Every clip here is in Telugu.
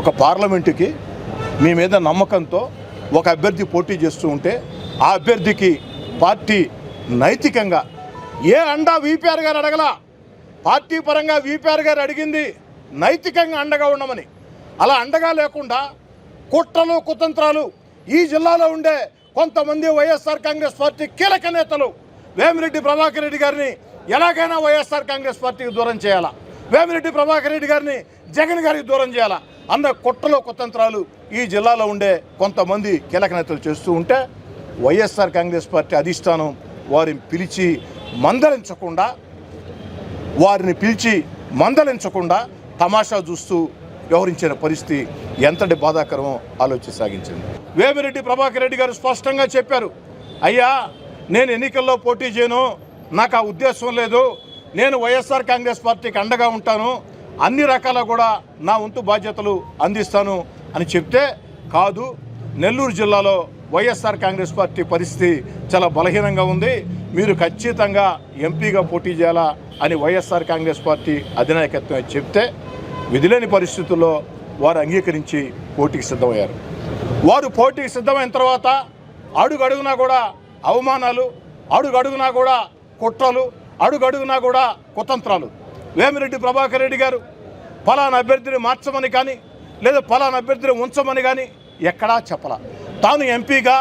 ఒక పార్లమెంటుకి మీ మీద నమ్మకంతో ఒక అభ్యర్థి పోటీ చేస్తూ ఉంటే ఆ అభ్యర్థికి పార్టీ నైతికంగా ఏ అండా వీపీఆర్ గారు అడగలా? పార్టీ పరంగా వీపీఆర్ గారు అడిగింది నైతికంగా అండగా ఉండమని. అలా అండగా లేకుండా కుట్రలు కుతంత్రాలు ఈ జిల్లాలో ఉండే కొంతమంది వైఎస్ఆర్ కాంగ్రెస్ పార్టీ కీలక నేతలు వేమిరెడ్డి ప్రభాకర్ రెడ్డి గారిని ఎలాగైనా వైఎస్ఆర్ కాంగ్రెస్ పార్టీకి దూరం చేయాలా? వేమిరెడ్డి ప్రభాకర్ రెడ్డి గారిని జగన్ గారికి దూరం చేయాలా? అన్న కుట్రలో కుతంత్రాలు ఈ జిల్లాలో ఉండే కొంతమంది కీలక నేతలు చేస్తూ ఉంటే వైఎస్ఆర్ కాంగ్రెస్ పార్టీ అధిష్టానం వారిని పిలిచి మందలించకుండా వారిని పిలిచి మందలించకుండా తమాషా చూస్తూ వ్యవహరించిన పరిస్థితి ఎంతటి బాధాకరమో ఆలోచన సాగించింది వేమిరెడ్డి ప్రభాకర్ రెడ్డి గారు స్పష్టంగా చెప్పారు అయ్యా నేను ఎన్నికల్లో పోటీ చేయను నాకు ఆ ఉద్దేశం లేదు నేను వైఎస్ఆర్ కాంగ్రెస్ పార్టీకి అండగా ఉంటాను. అన్ని రకాల కూడా నా వంతు బాధ్యతలు అందిస్తాను అని చెప్తే కాదు. నెల్లూరు జిల్లాలో వైఎస్ఆర్ కాంగ్రెస్ పార్టీ పరిస్థితి చాలా బలహీనంగా ఉంది. మీరు ఖచ్చితంగా ఎంపీగా పోటీ చేయాలా అని వైఎస్ఆర్ కాంగ్రెస్ పార్టీ అధినాయకత్వం చెప్తే విధిలేని పరిస్థితుల్లో వారు అంగీకరించి పోటీకి సిద్ధమయ్యారు. వారు పోటీకి సిద్ధమైన తర్వాత అడుగడుగునా కూడా అవమానాలు అడుగడుగునా కూడా కుట్రలు అడుగడుగునా కూడా కుతంత్రాలు. వేమిరెడ్డి ప్రభాకర్ రెడ్డి గారు ఫలానా అభ్యర్థిని మార్చమని కానీ లేదా ఫలానా అభ్యర్థిని ఉంచమని కానీ ఎక్కడా చెప్పలా. తాను ఎంపీగా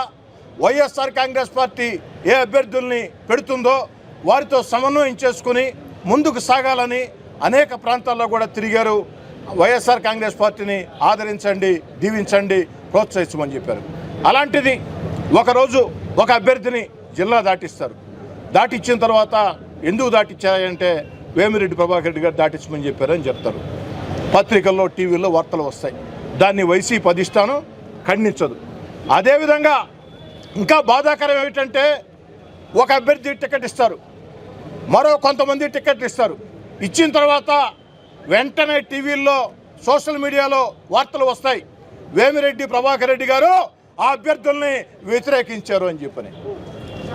వైఎస్ఆర్ కాంగ్రెస్ పార్టీ ఏ అభ్యర్థుల్ని పెడుతుందో వారితో సమన్వయం చేసుకుని ముందుకు సాగాలని అనేక ప్రాంతాల్లో కూడా తిరిగారు. వైఎస్ఆర్ కాంగ్రెస్ పార్టీని ఆదరించండి దీవించండి ప్రోత్సహించమని చెప్పారు. అలాంటిది ఒకరోజు ఒక అభ్యర్థిని జిల్లా దాటిస్తారు. దాటిచ్చిన తర్వాత ఎందుకు దాటించాయంటే వేమిరెడ్డి ప్రభాకర్ రెడ్డి గారు దాటించమని చెప్పారని చెప్తారు. పత్రికల్లో టీవీల్లో వార్తలు వస్తాయి. దాన్ని వైసీపీ అధిష్టానం ఖండించదు. అదేవిధంగా ఇంకా బాధాకరం ఏమిటంటే ఒక అభ్యర్థి టికెట్ ఇస్తారు. మరో కొంతమంది టికెట్లు ఇస్తారు. ఇచ్చిన తర్వాత వెంటనే టీవీల్లో సోషల్ మీడియాలో వార్తలు వస్తాయి. వేమిరెడ్డి ప్రభాకర్ రెడ్డి గారు ఆ అభ్యర్థుల్ని వ్యతిరేకించారు అని చెప్పని.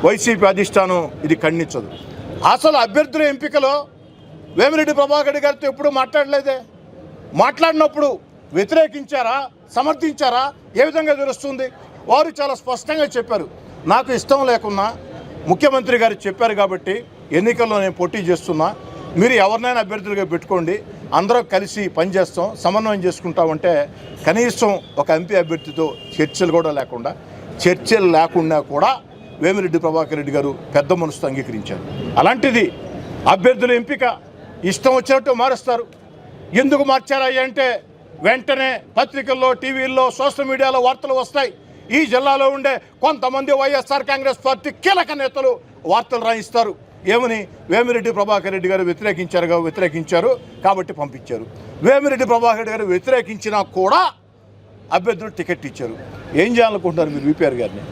వైసీపీ అధిష్టానం ఇది ఖండించదు. అసలు అభ్యర్థుల ఎంపికలో వేమిరెడ్డి ప్రభాకర్ గారితో ఎప్పుడు మాట్లాడలేదే. మాట్లాడినప్పుడు వ్యతిరేకించారా సమర్థించారా ఏ విధంగా తెలుస్తుంది? వారు చాలా స్పష్టంగా చెప్పారు. నాకు ఇష్టం లేకున్నా ముఖ్యమంత్రి గారు చెప్పారు కాబట్టి ఎన్నికల్లో నేను పోటీ చేస్తున్నా. మీరు ఎవరినైనా అభ్యర్థులుగా పెట్టుకోండి. అందరం కలిసి పనిచేస్తాం సమన్వయం చేసుకుంటామంటే కనీసం ఒక ఎంపీ అభ్యర్థితో చర్చలు కూడా లేకుండా చర్చలు లేకుండా కూడా వేమిరెడ్డి ప్రభాకర్ రెడ్డి గారు పెద్ద మనసుతో అంగీకరించారు. అలాంటిది అభ్యర్థుల ఎంపిక ఇష్టం వచ్చినట్టు మారుస్తారు. ఎందుకు మార్చారయ్య అంటే వెంటనే పత్రికల్లో టీవీల్లో సోషల్ మీడియాలో వార్తలు వస్తాయి. ఈ జిల్లాలో ఉండే కొంతమంది వైఎస్ఆర్ కాంగ్రెస్ పార్టీ కీలక నేతలు వార్తలు రాయిస్తారు. ఏమని? వేమిరెడ్డి ప్రభాకర్ రెడ్డి గారు వ్యతిరేకించారు వ్యతిరేకించారు కాబట్టి పంపించారు. వేమిరెడ్డి ప్రభాకర్ రెడ్డి గారు వ్యతిరేకించినా కూడా అభ్యర్థులు టికెట్ ఇచ్చారు. ఏం చేయాలనుకుంటున్నారు మీరు విపిఆర్ గారిని?